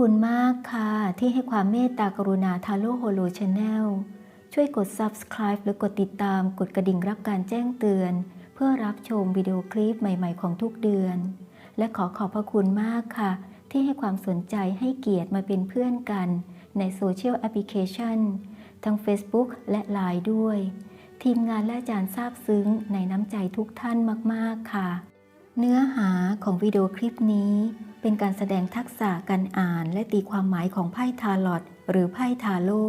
อบคุณมากค่ะ ที่ให้ความเมตตากรุณาทาโร่โฮโลชาแนลช่วยกด subscribe หรือกดติดตามกดกระดิ่งรับการแจ้งเตือน เพื่อรับชมวิดีโอคลิปใหม่ๆของทุกเดือน และขอขอบพระคุณมากค่ะ ที่ให้ความสนใจให้เกียรติมาเป็นเพื่อนกัน ในโซเชียลแอปพลิเคชัน ทั้ง Facebook และ Line ด้วย ทีมงานและอาจารย์ซาบซึ้งในน้ำใจทุกท่านมากๆค่ะ เนื้อหาของวิดีโอคลิปนี้เป็นการแสดงทักษะการอ่านและตีความหมายของไพ่ทาลอตหรือไพ่ทาโร่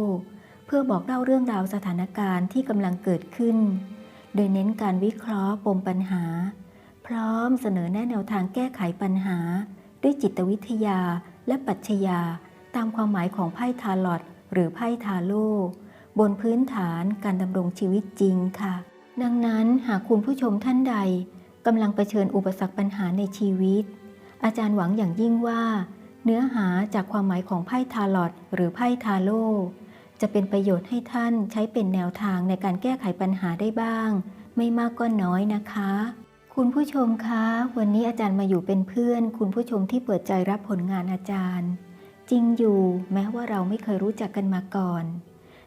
เพื่อบอกเล่าเรื่องราวสถานการณ์ที่กำลังเกิดขึ้น โดยเน้นการวิเคราะห์ปมปัญหา พร้อมเสนอแนะแนวทางแก้ไขปัญหา ด้วยจิตวิทยาและปัชญา ตามความหมายของไพ่ทาลอตหรือไพ่ทาโร่บนพื้นฐานการดำรงชีวิตจริงค่ะ ดังนั้นหากคุณผู้ชมท่านใด กำลังเผชิญอุปสรรคปัญหาในชีวิต อาจารย์หวังอย่างยิ่งว่า เนื้อหาจากความหมายของไพ่ทาลอตหรือไพ่ทาโร่จะเป็นประโยชน์ให้ท่านใช้เป็นแนวทางในการแก้ไขปัญหาได้บ้าง ไม่มากก็น้อยนะคะ คุณผู้ชมคะ วันนี้อาจารย์มาอยู่เป็นเพื่อน คุณผู้ชมที่เปิดใจรับผลงานอาจารย์ จริงอยู่แม้ว่าเราไม่เคยรู้จักกันมาก่อน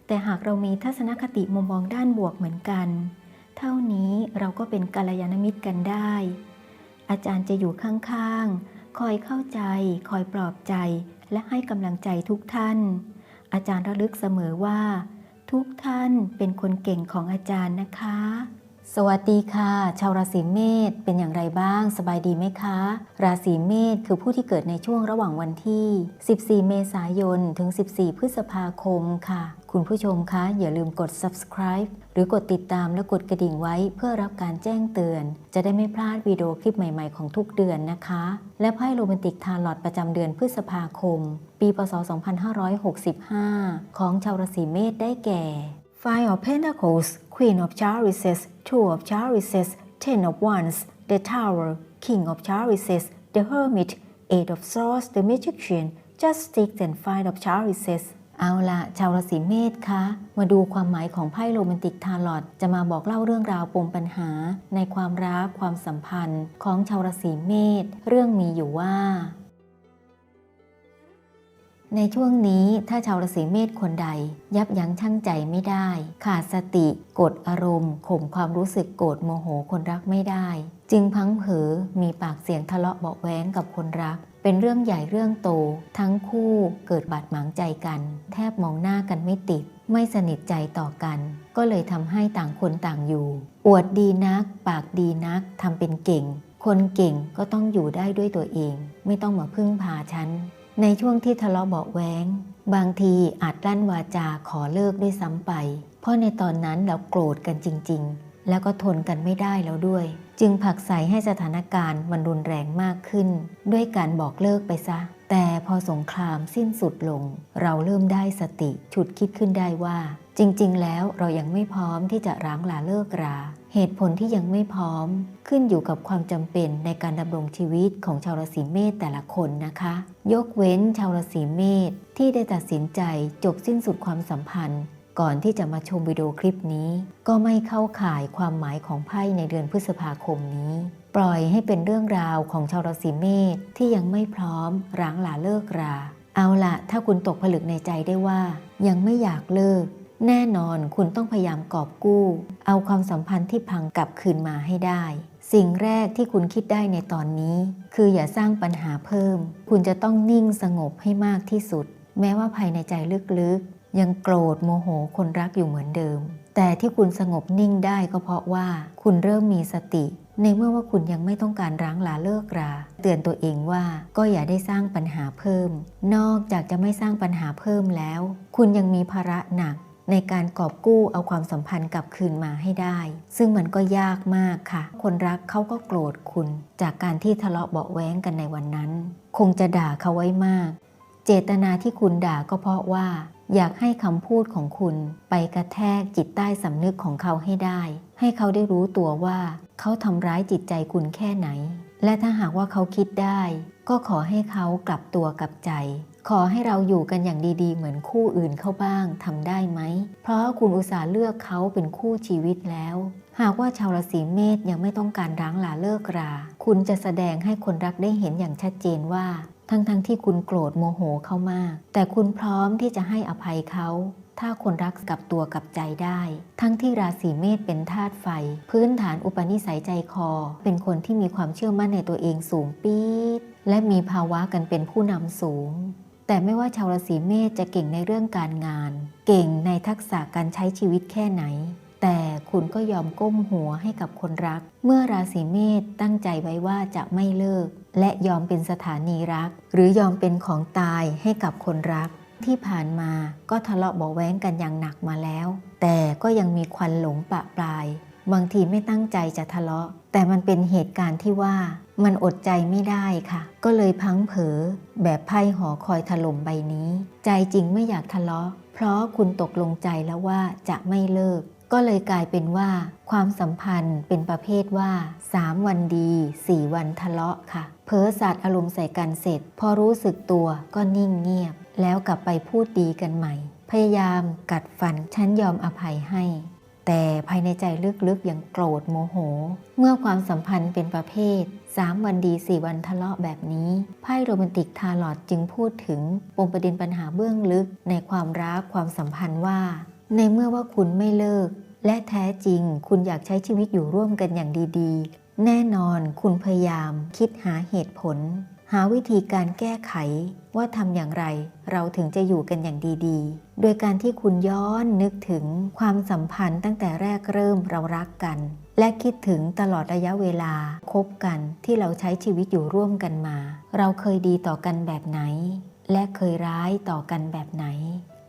แต่หากเรามีทัศนคติมุมมองด้านบวกเหมือนกัน เท่านี้เราก็เป็นกัลยาณมิตรกันได้ อาจารย์จะอยู่ข้างๆ คอยเข้าใจ คอยปลอบใจ และให้กำลังใจทุกท่าน อาจารย์ระลึกเสมอว่า ทุกท่านเป็นคนเก่งของอาจารย์นะคะ สวัสดีค่ะ ชาวราศีเมษเป็นอย่างไรบ้าง สบายดีไหมคะ ราศีเมษคือผู้ที่เกิดในช่วงระหว่างวันที่ 14 เมษายน ถึง 14 พฤษภาคมค่ะ คุณผู้ชมคะ อย่าลืมกด subscribe หรือกดติดตามและกดกระดิ่งไว้เพื่อรับการแจ้งเตือน จะได้ไม่พลาดวิดีโอคลิปใหม่ๆของทุกเดือนนะคะ และไพ่โรแมนติกทาร์ลอตประจำเดือนพฤษภาคม ปีพศ 2565 ของชาวราศีเมษได้แก่ Five of Pentacles Queen of Chalices Two of Chalices Ten of Wands The Tower King of Chalices The Hermit Eight of Swords The Magician Justice and Five of Chalices เอาละชาวราศีเมษคะ มาดูความหมายของไพ่โรแมนติกทาร์ลอตจะมาบอกเล่าเรื่องราวปมปัญหา ในความรักความสัมพันธ์ของชาวราศีเมษเรื่องมีอยู่ว่า ในช่วงนี้ถ้าชาวราศีเมษคนใด ยับยั้งชั่งใจไม่ได้ ขาดสติกดอารมณ์ข่มความรู้สึกโกรธโมโหคนรักไม่ได้ จึงพังเผอมีปากเสียงทะเลาะเบาะแว้งกับคนรัก เป็นเรื่องใหญ่เรื่องโต ทั้งคู่เกิดบาดหมางใจกัน แทบมองหน้ากันไม่ติด ไม่สนิทใจต่อกัน ก็เลยทำให้ต่างคนต่างอยู่ อวดดีนัก ปากดีนักทำเป็นเก่ง คนเก่งก็ต้องอยู่ได้ด้วยตัวเอง ไม่ต้องมาพึ่งพาฉัน ในช่วงที่ทะเลาะเบาะแว้งบางทีอาจลั่นวาจาขอเลิกด้วยซ้ำไป เพราะในตอนนั้นเราโกรธกันจริง ๆ แล้วก็ทนกันไม่ได้แล้วด้วย จึงผลักใสให้สถานการณ์มันรุนแรงมากขึ้น ด้วยการบอกเลิกไปซะ แต่พอสงครามสิ้นสุดลง เราเริ่มได้สติ ฉุดคิดขึ้นได้ว่า จริง ๆ แล้วเรายังไม่พร้อมที่จะร้างลาเลิกรา เหตุผลที่ยังไม่พร้อมขึ้นอยู่กับความจำเป็นในการดำรงชีวิตของชาวราศีเมษแต่ละคนนะคะ ยกเว้นชาวราศีเมษที่ได้ตัดสินใจจบสิ้นสุดความสัมพันธ์ ก่อนที่จะมาชมวิดีโอคลิปนี้ ก็ไม่เข้าข่ายความหมายของไพ่ในเดือนพฤษภาคมนี้ ปล่อยให้เป็นเรื่องราวของชาวราศีเมษที่ยังไม่พร้อมร้างลาเลิกรา เอาละถ้าคุณตกผลึกในใจได้ว่า ยังไม่อยากเลิก แน่นอนคุณต้องพยายามกอบกู้ เอาความสัมพันธ์ที่พังกลับคืนมาให้ได้ สิ่งแรกที่คุณคิดได้ในตอนนี้ คืออย่าสร้างปัญหาเพิ่ม คุณจะต้องนิ่งสงบให้มากที่สุด แม้ว่าภายในใจลึกๆ ยังโกรธโมโหคนรักอยู่เหมือนเดิม แต่ที่คุณสงบนิ่งได้ก็เพราะว่าคุณเริ่มมีสติ ในเมื่อว่าคุณยังไม่ต้องการร้างลาเลิกรา เตือนตัวเองว่าก็อย่าได้สร้างปัญหาเพิ่ม นอกจากจะไม่สร้างปัญหาเพิ่มแล้ว คุณยังมีภาระหนัก ในการกอบกู้เอาความสัมพันธ์กลับคืนมาให้ได้ ซึ่งมันก็ยากมากค่ะ คนรักเขาก็โกรธคุณ จากการที่ทะเลาะเบาแว้งกันในวันนั้น คงจะด่าเขาไว้มาก เจตนาที่คุณด่าก็เพราะว่า อยากให้คำพูดของคุณไปกระแทกจิตใต้สำนึกของเขาให้ได้ ให้เขาได้รู้ตัวว่าเขาทำร้ายจิตใจคุณแค่ไหน และถ้าหากว่าเขาคิดได้ ก็ขอให้เขากลับตัวกลับใจ ขอให้เราอยู่กันอย่างดีๆ เหมือนคู่อื่นเข้าบ้างทำได้ไหม เพราะคุณอุตส่าห์เลือกเขาเป็นคู่ชีวิตแล้ว หากว่าชาวราศีเมษยังไม่ต้องการร้างลาเลิกรา คุณจะแสดงให้คนรักได้เห็นอย่างชัดเจนว่าทั้งๆทที่คุณโกรธโมโหเขามาก แต่คุณพร้อมที่จะให้อภัยเขา ถ้าคนรักกับตัวกับใจได้ ทั้งที่ราศีเมษเป็นธาตุไฟ พื้นฐานอุปนิสัยใจคอ เป็นคนที่มีความเชื่อมั่นในตัวเองสูงปี๊ดและมีภาวะกันเป็นผู้นำสูง แต่ไม่ว่าชาวราศีเมษจะเก่งในเรื่องการงาน เก่งในทักษะการใช้ชีวิตแค่ไหน แต่คุณก็ยอมก้มหัวให้กับคนรัก เมื่อราศีเมษตั้งใจไว้ว่าจะไม่เลิก และยอมเป็นสถานีรัก หรือยอมเป็นของตายให้กับคนรัก ที่ผ่านมาก็ทะเลาะเบาแว้งกันอย่างหนักมาแล้ว แต่ก็ยังมีควันหลงปะปลาย บางทีไม่ตั้งใจจะทะเลาะ แต่มันเป็นเหตุการณ์ที่ว่า มันอดใจไม่ได้ค่ะ ก็เลยพังเผลอแบบไพ่หอคอยถล่มใบนี้ ใจจริงไม่อยากทะเลาะ เพราะคุณตกลงใจแล้วว่าจะไม่เลิก ก็เลยกลายเป็นว่า ความสัมพันธ์เป็นประเภทว่า 3 วันดี 4 วันทะเลาะค่ะเพ้อสาดอารมณ์ใส่กันเสร็จ พอรู้สึกตัวก็นิ่งเงียบ แล้วกลับไปพูดดีกันใหม่ พยายามกัดฟันฉันยอมอภัยให้ แต่ภายในใจลึกๆยังโกรธโมโห เมื่อความสัมพันธ์เป็นประเภท 3 วันดี 4 วันทะเลาะแบบนี้ ไพ่โรแมนติกทาร์ลอตจึงพูดถึงปมประเด็นปัญหาเบื้องลึกในความรักความสัมพันธ์ว่า ในเมื่อว่าคุณไม่เลิก และแท้จริงคุณอยากใช้ชีวิตอยู่ร่วมกันอย่างดีๆ แน่นอนคุณพยายามคิดหาเหตุผล หาวิธีการแก้ไขว่าทำอย่างไร เราถึงจะอยู่กันอย่างดีๆ โดยการที่คุณย้อนนึกถึงความสัมพันธ์ตั้งแต่แรกเริ่มเรารักกัน และคิดถึงตลอดระยะเวลาคบกันที่เราใช้ชีวิตอยู่ร่วมกันมา เราเคยดีต่อกันแบบไหน และเคยร้ายต่อกันแบบไหน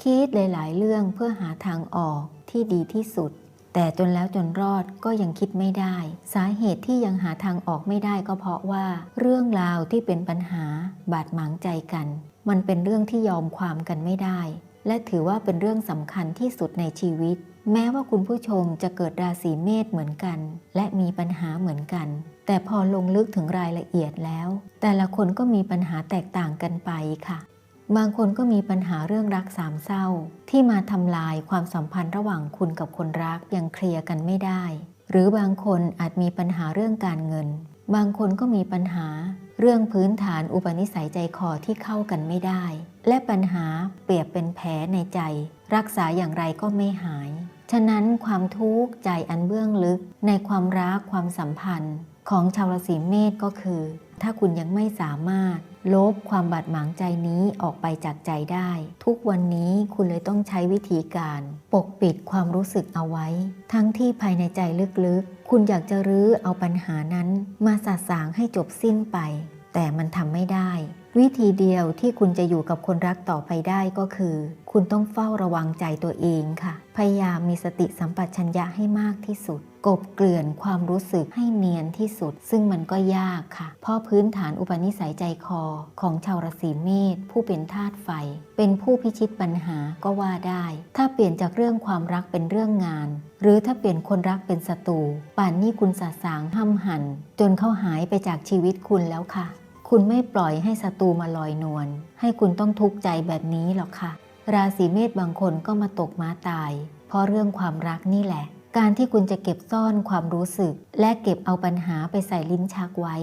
คิดหลาย ๆ เรื่องเพื่อหาทางออกที่ดีที่สุด แต่จนแล้วจนรอดก็ยังคิดไม่ได้ สาเหตุที่ยังหาทางออกไม่ได้ก็เพราะว่า เรื่องราวที่เป็นปัญหาบาดหมางใจกัน มันเป็นเรื่องที่ยอมความกันไม่ได้ และถือว่าเป็นเรื่องสำคัญที่สุดในชีวิต แม้ว่าคุณผู้ชมจะเกิดราศีเมษเหมือนกัน และมีปัญหาเหมือนกันแต่พอลงลึกถึงรายละเอียดแล้ว แต่ละคนก็มีปัญหาแตกต่างกันไปค่ะ บางคนก็มีปัญหาเรื่องรักสามเศร้า ที่มาทำลายความสัมพันธ์ระหว่างคุณกับคนรักยังเคลียร์กันไม่ได้ หรือบางคนอาจมีปัญหาเรื่องการเงิน บางคนก็มีปัญหา เรื่องพื้นฐานอุปนิสัยใจคอที่เข้ากันไม่ได้ และปัญหาเปรียบเป็นแผลในใจ รักษาอย่างไรก็ไม่หาย ฉะนั้นความทุกข์ใจอันเบื้องลึกในความรักความสัมพันธ์ ของชาวราศีเมษก็คือ ถ้าคุณยังไม่สามารถ ลบความบาดหมางใจนี้ออกไปจากใจได้ ทุกวันนี้คุณเลยต้องใช้วิธีการ ปกปิดความรู้สึกเอาไว้ ทั้งที่ภายในใจลึกๆ คุณอยากจะรื้อเอาปัญหานั้น มาสาสางให้จบสิ้นไป แต่มันทำไม่ได้ วิธีเดียวที่คุณจะอยู่กับคนรักต่อไปได้ก็คือ คุณต้องเฝ้าระวังใจตัวเองค่ะ พยายามมีสติสัมปชัญญะให้มากที่สุด กบเกลื่อนความรู้สึกให้เนียนที่สุด ซึ่งมันก็ยากค่ะ เพราะพื้นฐานอุปนิสัยใจคอของชาวราศีเมษผู้เป็นธาตุไฟ เป็นผู้พิชิตปัญหาก็ว่าได้ ถ้าเปลี่ยนจากเรื่องความรักเป็นเรื่องงาน หรือถ้าเปลี่ยนคนรักเป็นศัตรูป่านนี้คุณสาสางห้ำหัน จนเขาหายไปจากชีวิตคุณแล้วค่ะ คุณไม่ปล่อยให้ศัตรูมาลอยนวลให้คุณต้องทุกข์ใจแบบนี้หรอกค่ะ ราศีเมษบางคนก็มาตกม้าตาย เพราะเรื่องความรักนี่แหละ การที่คุณจะเก็บซ่อนความรู้สึก และเก็บเอาปัญหาไปใส่ลิ้นชักไว้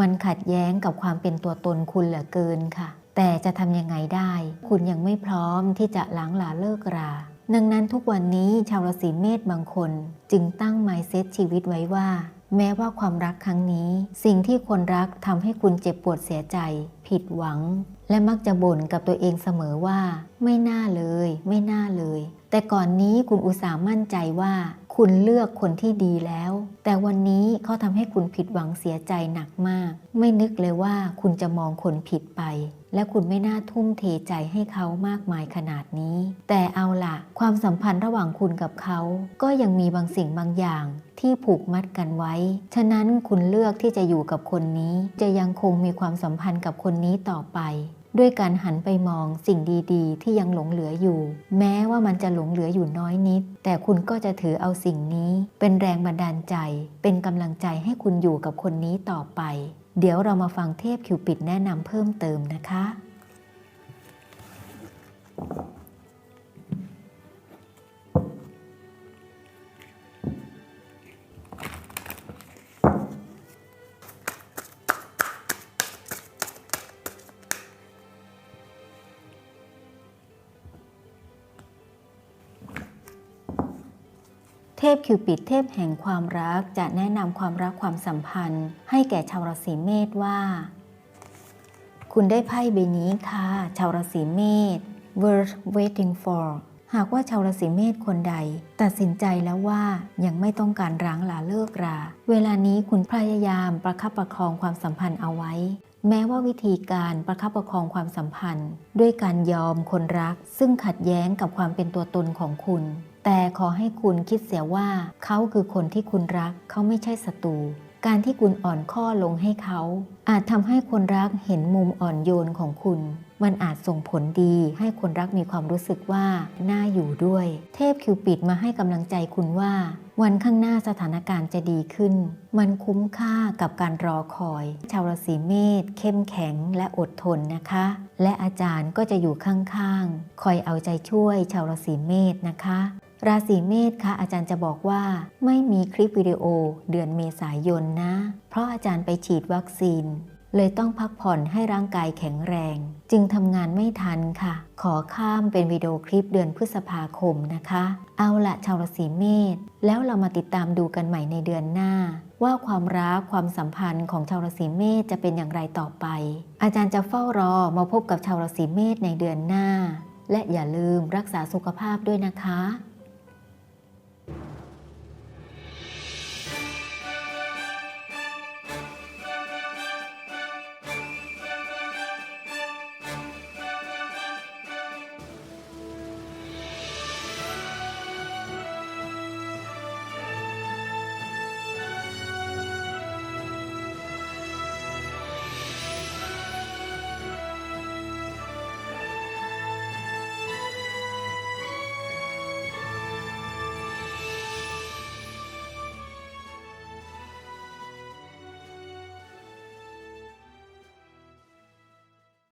มันขัดแย้งกับความเป็นตัวตนคุณเหลือเกินค่ะ แต่จะทำยังไงได้ คุณยังไม่พร้อมที่จะล้างลาเลิกราดังนั้นทุกวันนี้ชาวราศีเมษบางคน จึงตั้งไมเซ็ตชีวิตไว้ว่า แม้ว่าความรักครั้งนี้ สิ่งที่คนรักทำให้คุณเจ็บปวดเสียใจ ผิดหวัง และมักจะบ่นกับตัวเองเสมอว่า ไม่น่าเลย ไม่น่าเลย แต่ก่อนนี้คุณอุตส่าห์มั่นใจว่า คุณเลือกคนที่ดีแล้ว แต่วันนี้เขาทำให้คุณผิดหวังเสียใจหนักมาก ไม่นึกเลยว่าคุณจะมองคนผิดไป และคุณไม่น่าทุ่มเทใจให้เขามากมายขนาดนี้ แต่เอาละความสัมพันธ์ระหว่างคุณกับเขา ก็ยังมีบางสิ่งบางอย่างที่ผูกมัดกันไว้ ฉะนั้นคุณเลือกที่จะอยู่กับคนนี้ จะยังคงมีความสัมพันธ์กับคนนี้ต่อไป ด้วยการหันไปมองสิ่งดีๆ ที่ยังหลงเหลืออยู่ แม้ว่ามันจะหลงเหลืออยู่น้อยนิด แต่คุณก็จะถือเอาสิ่งนี้ เป็นแรงบันดาลใจ เป็นกำลังใจให้คุณอยู่กับคนนี้ต่อไป เดี๋ยวเรามาฟังเทพคิวปิดแนะนำเพิ่มเติมนะคะ ทพคิวปิดเทพแห่งความรักจะแนะนำความรักความสัมพันธ์ ให้แก่ชาวราศีเมษว่า คุณได้ไพ่ใบนี้ค่ะ ชาวราศีเมษ worth waiting for หากว่าชาวราศีเมษคนใด ตัดสินใจแล้วว่ายังไม่ต้องการร้างลาเลิกรา เวลานี้คุณพยายามประคับประคองความสัมพันธ์เอาไว้ แม้ว่าวิธีการประคับประคองความสัมพันธ์ ด้วยการยอมคนรัก ซึ่งขัดแย้งกับความเป็นตัวตนของคุณ แต่ขอให้คุณคิดเสียว่า เขาคือคนที่คุณรัก เขาไม่ใช่ศัตรู การที่คุณอ่อนข้อลงให้เขา อาจทำให้คนรักเห็นมุมอ่อนโยนของคุณมันอาจส่งผลดีให้คนรักมีความรู้สึกว่าน่าอยู่ด้วย เทพคิวปิดมาให้กำลังใจคุณว่า วันข้างหน้าสถานการณ์จะดีขึ้น มันคุ้มค่ากับการรอคอย ชาวราศีเมษเข้มแข็งและอดทนนะคะ และอาจารย์ก็จะอยู่ข้างๆ คอยเอาใจช่วยชาวราศีเมษนะคะราศีเมษคะอาจารย์จะบอกว่า ไม่มีคลิปวิดีโอเดือนเมษายนนะ เพราะอาจารย์ไปฉีดวัคซีน เลยต้องพักผ่อนให้ร่างกายแข็งแรง จึงทำงานไม่ทันค่ะ ขอข้ามเป็นวิดีโอคลิปเดือนพฤษภาคมนะคะ เอาละชาวราศีเมษแล้วเรามาติดตามดูกันใหม่ในเดือนหน้า ว่าความรักความสัมพันธ์ของชาวราศีเมษจะเป็นอย่างไรต่อไป อาจารย์จะเฝ้ารอมาพบกับชาวราศีเมษในเดือนหน้า และอย่าลืมรักษาสุขภาพด้วยนะคะ